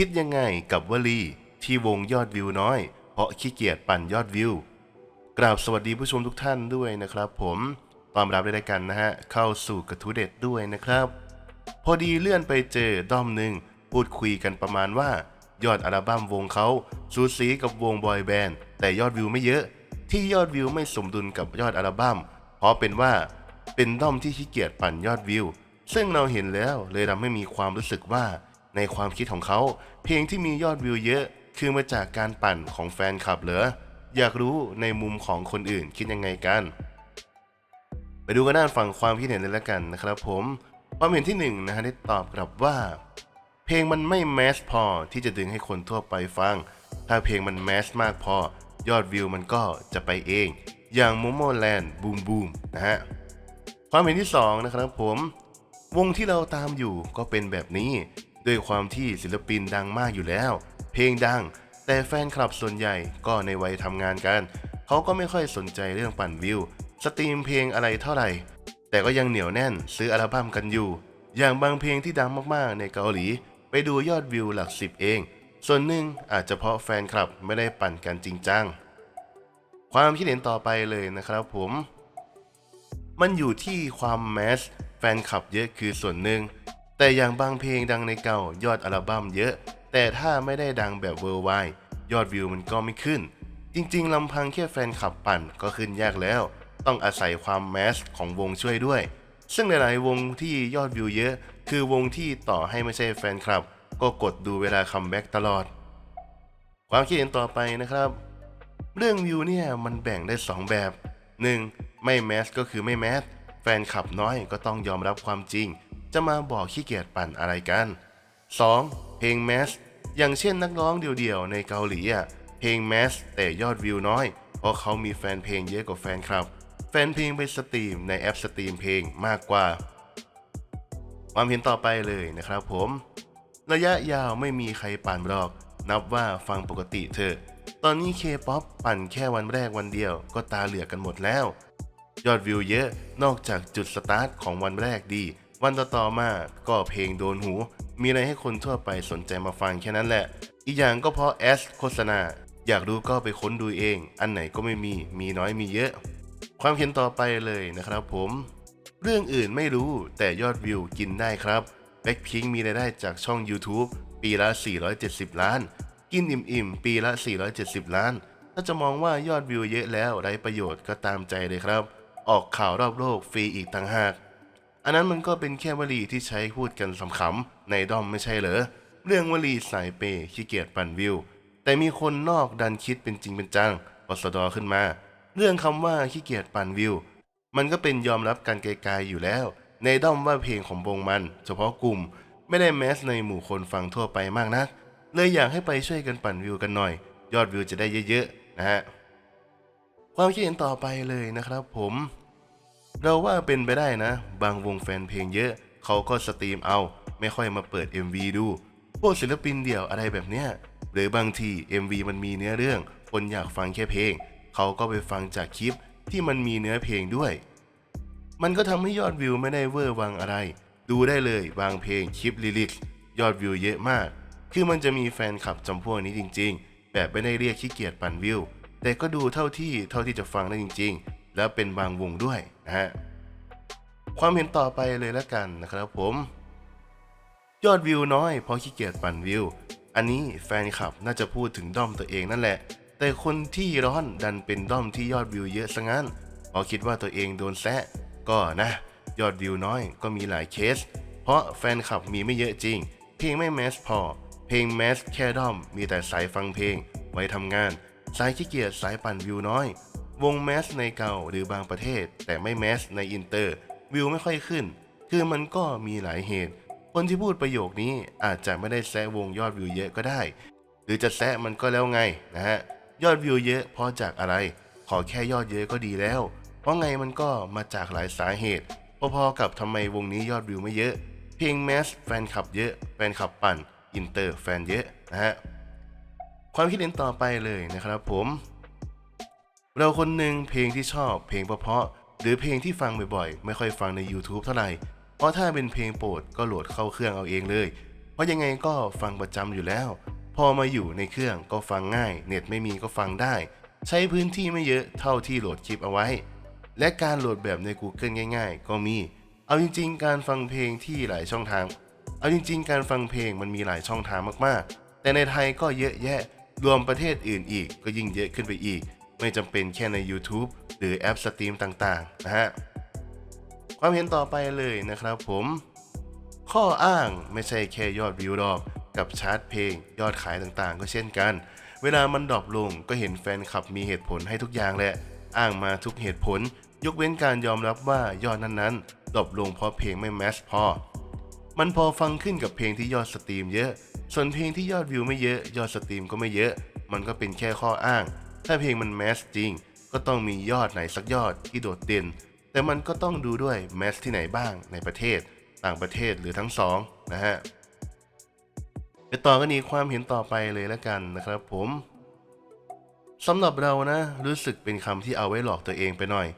คิดยังไงกับวลีที่วงยอดวิวน้อย เพราะขี้เกียจปั่นยอดวิว กราบสวัสดีผู้ชมทุกท่านด้วยนะครับ ผมตอนรับได้กันนะฮะ เข้าสู่กระทู้เด็ดด้วยนะครับ พอดีเลื่อนไปเจอด้อมหนึ่งพูดคุยกันประมาณว่า ยอดอัลบั้มวงเขาสูสีกับวงบอยแบนด์แต่ยอดวิวไม่เยอะ ที่ยอดวิวไม่สมดุลกับยอดอัลบั้มเพราะเป็นว่าเป็นด้อมที่ขี้เกียจปั่นยอดวิว ซึ่งเราเห็นแล้วเลยทำให้มีความรู้สึกว่า ในความคิดของเขา เพลงที่มียอดวิวเยอะ คือมาจากการปั่นของแฟนคลับเหรอ อยากรู้ในมุมของคนอื่นคิดยังไงกัน ไปดูกันด้านฝั่งความคิดเห็นเลยละกันนะครับผม ความเห็นที่หนึ่งนะฮะได้ตอบกลับว่า เพลงมันไม่แมสพอที่จะดึงให้คนทั่วไปฟัง ถ้าเพลงมันแมสมากพอ ยอดวิวมันก็จะไปเอง อย่างโมโมแลนด์บูมบูมนะฮะ ความเห็นที่สองนะครับผม วงที่เราตามอยู่ก็เป็นแบบนี้ ด้วยความที่ศิลปินดังมากอยู่แล้ว เพลงดัง แต่แฟนคลับส่วนใหญ่ก็ในวัยทำงานกัน เขาก็ไม่ค่อยสนใจเรื่องปั่นวิว สตรีมเพลงอะไรเท่าไหร่ แต่ก็ยังเหนียวแน่นซื้ออัลบั้มกันอยู่ อย่างบางเพลงที่ดังมากๆ ในเกาหลี ไปดูยอดวิวหลักสิบเอง ส่วนหนึ่งอาจจะเพราะแฟนคลับไม่ได้ปั่นกันจริงจัง ความคิดเห็นต่อไปเลยนะครับผม มันอยู่ที่ความแมสแฟนคลับเยอะคือส่วนหนึ่ง แต่อย่างบางเพลงดังในเก่ายอดอัลบั้มเยอะ แต่ถ้าไม่ได้ดังแบบเวอร์ไวยอดวิวมันก็ไม่ขึ้น จริงๆลำพังแค่แฟนคลับปั่นก็ขึ้นยากแล้ว ต้องอาศัยความแมสของวงช่วยด้วย ซึ่งหลายๆวงที่ยอดวิวเยอะ คือวงที่ต่อให้ไม่ใช่แฟนคลับ ก็กดดูเวลาคัมแบ็กตลอด ความคิดเห็นต่อไปนะครับ เรื่องวิวเนี่ยมันแบ่งได้ 2 แบบ 1. ไม่แมสก็คือไม่แมสแฟนคลับน้อยก็ต้องยอมรับความจริง จะมาบอกขี้เกียจปั่นอะไรกัน 2. เพลงแมสอย่างเช่นนักร้องเดี่ยวๆในเกาหลีอะเพลงแมสแต่ยอดวิวน้อย เพราะเขามีแฟนเพลงเยอะกว่าแฟนคลับ แฟนเพลงไปสตรีมในแอปสตรีมเพลงมากกว่า ความเห็นต่อไปเลยนะครับผม ระยะยาวไม่มีใครปั่นหรอก นับว่าฟังปกติเถอะ ตอนนี้เคป๊อปปั่นแค่วันแรกวันเดียวก็ตาเหลือกกันหมดแล้ว ยอดวิวเยอะนอกจากจุดสตาร์ทของวันแรกดี วันต่อๆมาก็เพลงโดนหู มีอะไรให้คนทั่วไปสนใจมาฟังแค่นั้นแหละ อีกอย่างก็เพราะแอสโฆษณา อยากรู้ก็ไปค้นดูเอง อันไหนก็ไม่มี มีน้อยมีเยอะ ความเห็นต่อไปเลยนะครับผม เรื่องอื่นไม่รู้แต่ยอดวิวกินได้ครับแบ็คพิงมีรายได้จากช่อง YouTube ปีละ 470 ล้าน กินอิ่มๆ ปีละ 470 ล้าน ถ้าจะมองว่ายอดวิวเยอะแล้วไร้ประโยชน์ก็ตามใจเลยครับ ออกข่าวรอบโลกฟรีอีกต่างหาก อันนั้นมันก็เป็นแค่วลีที่ใช้พูดกันขำในด้อมไม่ใช่เหรอ เรื่องวลีสายเปย์ขี้เกียจปั่นวิว แต่มีคนนอกดันคิดเป็นจริงเป็นจังปสดอขึ้นมา เรื่องคำว่าขี้เกียจปั่นวิว มันก็เป็นยอมรับกันไกลๆอยู่แล้ว ในด้อมว่าเพลงของวงมัน เฉพาะกลุ่ม ไม่ได้แมสในหมู่คนฟังทั่วไปมากนัก เลยอยากให้ไปช่วยกันปั่นวิวกันหน่อย ยอดวิวจะได้เยอะๆนะฮะความคิดเห็นต่อไปเลยนะครับผม เราว่าเป็นไปได้นะ บางวงแฟนเพลงเยอะ เขาก็สตรีมเอา ไม่ค่อยมาเปิด MV ดู พวกศิลปินเดี่ยวอะไรแบบเนี้ย หรือบางที MV มันมีเนื้อเรื่อง คนอยากฟังแค่เพลง เขาก็ไปฟังจากคลิปที่มันมีเนื้อเพลงด้วย มันก็ทำให้ยอดวิวไม่ได้เวอร์วังอะไร ดูได้เลยบางเพลงคลิปลิลิกยอดวิวเยอะมาก คือมันจะมีแฟนคลับจำพวกนี้จริง ๆ แบบไม่ได้เรียกขี้เกียจปั่นวิว แต่ก็ดูเท่าที่เท่าที่จะฟังได้จริง ๆ แล้วเป็นบางวงด้วยนะฮะความเห็นต่อไปเลยละกันนะครับผม ยอดวิวน้อยเพราะขี้เกียจปั่นวิว อันนี้แฟนคลับน่าจะพูดถึงด้อมตัวเองนั่นแหละ แต่คนที่ร้อนดันเป็นด้อมที่ยอดวิวเยอะซะงั้นพราะคิดว่าตัวเองโดนแซะก็นะ ยอดวิวน้อยก็มีหลายเคส เพราะแฟนคลับมีไม่เยอะจริง เพลงไม่แมสพอ เพลงแมสแค่ด้อมมีแต่สายฟังเพลง ไว้ทำงาน สายขี้เกียจสายปั่นวิวน้อย วงแมสในเก่าหรือบางประเทศ แต่ไม่แมสในอินเตอร์ วิวไม่ค่อยขึ้น คือมันก็มีหลายเหตุ คนที่พูดประโยคนี้อาจจะไม่ได้แซะวงยอดวิวเยอะก็ได้ หรือจะแซะมันก็แล้วไงนะฮะยอดวิวเยอะเพราะจากอะไร ขอแค่ยอดเยอะก็ดีแล้ว เพราะไงมันก็มาจากหลายสาเหตุพอๆกับทำไมวงนี้ยอดวิวไม่เยอะ เพลงแมสแฟนคลับเยอะ แฟนคลับปั่น อินเตอร์แฟนเยอะนะฮะความคิดเห็นต่อไปเลยนะครับผม เราคนหนึ่งเพลงที่ชอบเพลงเพราะๆหรือเพลงที่ฟังบ่อยๆ ไม่ค่อยฟังใน YouTube เท่าไหร่ เพราะถ้าเป็นเพลงโปรดก็โหลดเข้าเครื่องเอาเองเลย เพราะยังไงก็ฟังประจำอยู่แล้ว พอมาอยู่ในเครื่องก็ฟังง่าย เน็ตไม่มีก็ฟังได้ ใช้พื้นที่ไม่เยอะเท่าที่โหลดคลิปเอาไว้ และการโหลดแบบใน Google ง่าย ๆ ก็มี เอาจริง ๆ การฟังเพลงที่หลายช่องทาง เอาจริง ๆ การฟังเพลงมันมีหลายช่องทางมากๆ แต่ในไทยก็เยอะแยะ รวมประเทศอื่นอีกก็ยิ่งเยอะขึ้นไปอีก ไม่จำเป็นแค่ใน YouTube หรือแอปสตรีมต่างๆนะฮะความเห็นต่อไปเลยนะครับผม ข้ออ้างไม่ใช่แค่ยอดวิวดอกกับชาร์ตเพลง ยอดขายต่างๆ ก็เช่นกัน เวลามันดรอปลงก็เห็นแฟนคลับมีเหตุผลให้ทุกอย่างแหละ อ้างมาทุกเหตุผล ยกเว้นการยอมรับว่ายอดนั้นๆดรอปลงเพราะเพลงไม่แมสพอ มันพอฟังขึ้นกับเพลงที่ยอดสตรีมเยอะ ส่วนเพลงที่ยอดวิวไม่เยอะ ยอดสตรีมก็ไม่เยอะ มันก็เป็นแค่ข้ออ้าง ถ้าเพลงมันแมสจริง ก็ต้องมียอดไหนสักยอดที่โดดเด่น แต่มันก็ต้องดูด้วยแมสที่ไหนบ้างในประเทศ ต่างประเทศหรือทั้งสองนะฮะไปต่อกันอีกความเห็นต่อไปเลยแล้วกันนะครับผมสำหรับเรานะ รู้สึกเป็นคำที่เอาไว้หลอกตัวเองไปหน่อย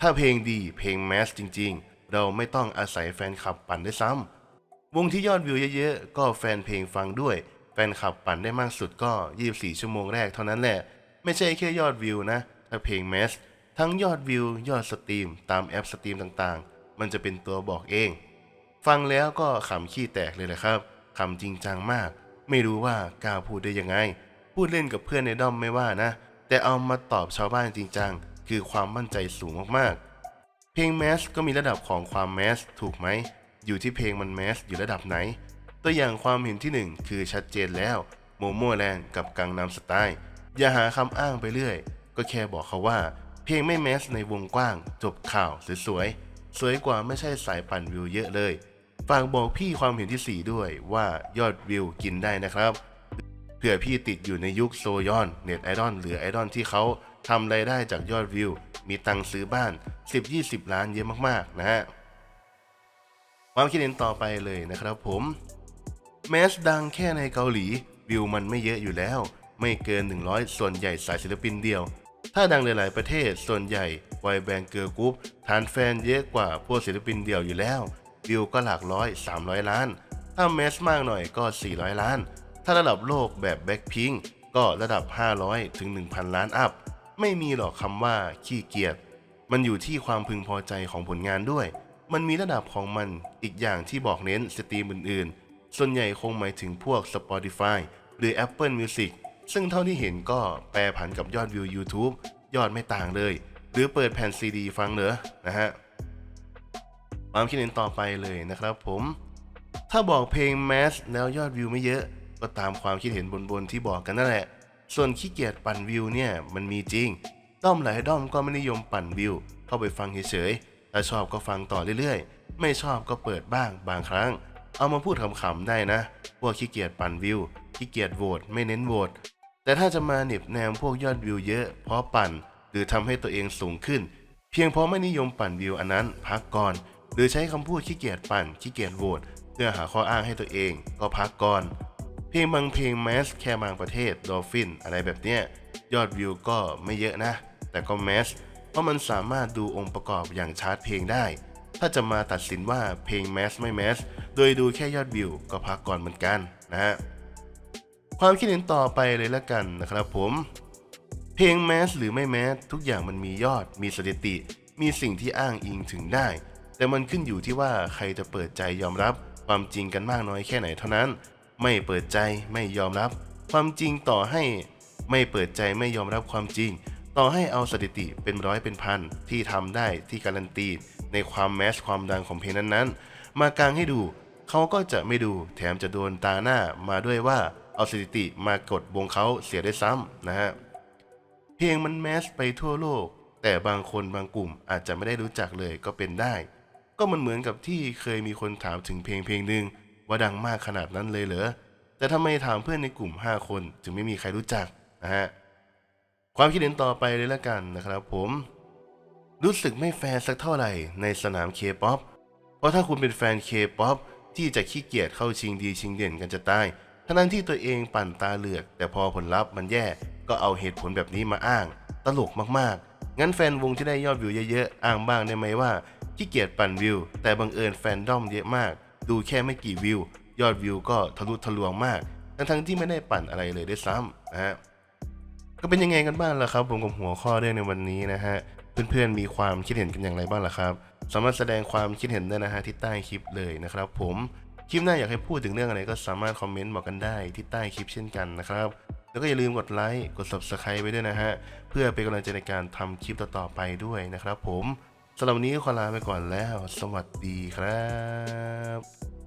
ถ้าเพลงดีเพลงแมสจริง ๆ เราไม่ต้องอาศัยแฟนคลับปั่นด้วยซ้ำวงที่ยอดวิวเยอะๆ ก็แฟนเพลงฟังด้วย แฟนคลับปั่นได้มากสุดก็ 24 ชั่วโมงแรกเท่านั้นแหละ ไม่ใช่แค่ยอดวิวนะ ถ้าเพลงแมสทั้งยอดวิว ยอดสตรีม ตามแอปสตรีมต่างๆ มันจะเป็นตัวบอกเอง ฟังแล้วก็ขำขี้แตกเลยแหละครับขำจริงจังมาก ไม่รู้ว่ากล้าพูดได้ยังไง พูดเล่นกับเพื่อนในด้อมไม่ว่านะ แต่เอามาตอบชาวบ้านจริงจังคือความมั่นใจสูงมากๆ เพลงแมสก็มีระดับของความแมสถูกไหม อยู่ที่เพลงมันแมสอยู่ระดับไหน ตัวอย่างความเห็นที่หนึ่งคือชัดเจนแล้วโมโมแลนด์กับกังนำสไตล์ อย่าหาคำอ้างไปเรื่อย ก็แค่บอกเขาว่า เพลงไม่แมสในวงกว้าง จบข่าวสวยๆ สวยกว่าไม่ใช่สายปั่นวิวเยอะเลย ฝากบอกพี่ความเห็นที่ 4 ด้วยว่ายอดวิวกินได้นะครับ เผื่อพี่ติดอยู่ในยุคโซยอน เน็ตไอดอลหรือไอดอลที่เขาทำรายได้จากยอดวิว มีตังซื้อบ้าน 10-20 ล้านเยอะมากๆ นะฮะความคิดเห็นต่อไปเลยนะครับผมแมสดังแค่ในเกาหลีวิวมันไม่เยอะอยู่แล้ว ไม่เกิน 100 ส่วนใหญ่สายศิลปินเดียว ถ้าดังหลายๆประเทศส่วนใหญ่ไวแบงเกิร์ลกรุ๊ปฐานแฟนเยอะกว่าพวกศิลปินเดียวอยู่แล้ววิวก็หลักร้อย 300 ล้าน ถ้าแมสมากหน่อยก็ 400 ล้าน ถ้าระดับโลกแบบแบ็คพิงก็ระดับ 500 ถึง 1,000 ล้านอัพ ไม่มีหรอกคำว่าขี้เกียจ มันอยู่ที่ความพึงพอใจของผลงานด้วย มันมีระดับของมันอีกอย่างที่บอกเน้นสตรีมอื่นๆ ส่วนใหญ่คงหมายถึงพวก Spotify หรือ Apple Music ซึ่งเท่าที่เห็นก็แปรผันกับยอดวิว YouTube ยอดไม่ต่างเลย หรือเปิดแผ่นซีดีฟังเหรอนะฮะความคิดเห็นต่อไปเลยนะครับผม ถ้าบอกเพลงแมสแล้วยอดวิวไม่เยอะ ก็ตามความคิดเห็นบนๆที่บอกกันนั่นแหละ ส่วนขี้เกียจปั่นวิวเนี่ยมันมีจริง ด้อมหลายด้อมก็ไม่นิยมปั่นวิว เข้าไปฟังเฉยๆถ้าชอบก็ฟังต่อเรื่อยๆ ไม่ชอบก็เปิดบ้างบางครั้ง เอามาพูดขำๆได้นะ พวกขี้เกียจปั่นวิวขี้เกียจโหวตไม่เน้นโหวต แต่ถ้าจะมาเหน็บแนมพวกยอดวิวเยอะ เพราะปั่น หรือทำให้ตัวเองสูงขึ้น เพียงเพราะไม่นิยมปั่นวิวอันนั้นพักก่อน หรือใช้คำพูดขี้เกียจปั่นขี้เกียจโหวตเพื่อหาข้ออ้างให้ตัวเองก็พักก่อน เพลงบางเพลงแมสแค่บางประเทศดอฟฟินอะไรแบบเนี้ยยอดวิวก็ไม่เยอะนะ แต่ก็แมสเพราะมันสามารถดูองค์ประกอบอย่างชาร์ตเพลงได้ ถ้าจะมาตัดสินว่าเพลงแมสไม่แมสโดยดูแค่ยอดวิวก็พักก่อนเหมือนกันนะฮะ ความคิดเห็นต่อไปเลยละกันนะครับผม เพลงแมสหรือไม่แมสทุกอย่างมันมียอด มีสถิติ มีสิ่งที่อ้างอิงถึงได้ แต่มันขึ้นอยู่ที่ว่าใครจะเปิดใจยอมรับ ความจริงกันมากน้อยแค่ไหนเท่านั้น ไม่เปิดใจไม่ยอมรับ ความจริงต่อให้ ไม่เปิดใจไม่ยอมรับความจริง ต่อให้เอาสถิติเป็นร้อยเป็นพันที่ทำได้ที่การันตี ในความแมสความดังของเพลงนั้นๆ มากางให้ดูเขาก็จะไม่ดูแถมจะโดนตาหน้ามาด้วยว่า เอาสถิติมากดวงเขาเสียได้ซ้ำนะฮะเพลงมันแมสไปทั่วโลก แต่บางคนบางกลุ่มอาจจะไม่ได้รู้จักเลยก็เป็นได้ ก็มันเหมือนกับที่เคยมีคนถามถึงเพลงเพลงหนึ่งว่าดังมากขนาดนั้นเลยเหรอแต่ทำไมถามเพื่อนในกลุ่ม 5 คนจึงไม่มีใครรู้จักนะฮะความคิดเห็นต่อไปเลยละกันนะครับผม รู้สึกไม่แฟร์สักเท่าไหร่ในสนามเคป๊อปเพราะถ้าคุณเป็นแฟนเคป๊อปที่จะขี้เกียจเข้าชิงดีชิงเด่นกันจะตาย ทั้งนั้นที่ตัวเองปั่นตาเหลือก แต่พอผลลัพธ์มันแย่ก็เอาเหตุผลแบบนี้มาอ้าง ตลกมากๆ งั้นแฟนวงที่ได้ยอดวิวเยอะๆ อ้างบ้างได้ไหมว่าขี้เกียจปั่นวิว แต่บังเอิญแฟนด้อมเยอะมาก ดูแค่ไม่กี่วิว ยอดวิวก็ทะลุทะลวงมาก ทั้งๆที่ไม่ได้ปั่นอะไรเลยด้วยซ้ำนะฮะก็เป็นยังไงกันบ้างล่ะครับผมกับหัวข้อเรื่องในวันนี้นะฮะเพื่อนๆมีความคิดเห็นกันอย่างไรบ้างล่ะครับ สามารถแสดงความคิดเห็นได้นะฮะที่ใต้คลิปเลยนะครับผม คลิปหน้าอยากให้พูดถึงเรื่องอะไรก็สามารถคอมเมนต์บอกกันได้ที่ใต้คลิปเช่นกันนะครับ แล้วก็อย่าลืมกดไลค์กด subscribe ไว้ด้วยนะฮะ เพื่อเป็นกำลังใจในการทำคลิปต่อๆไปด้วยนะครับผมสำหรับวันนี้ขอลาไปก่อนแล้ว สวัสดีครับ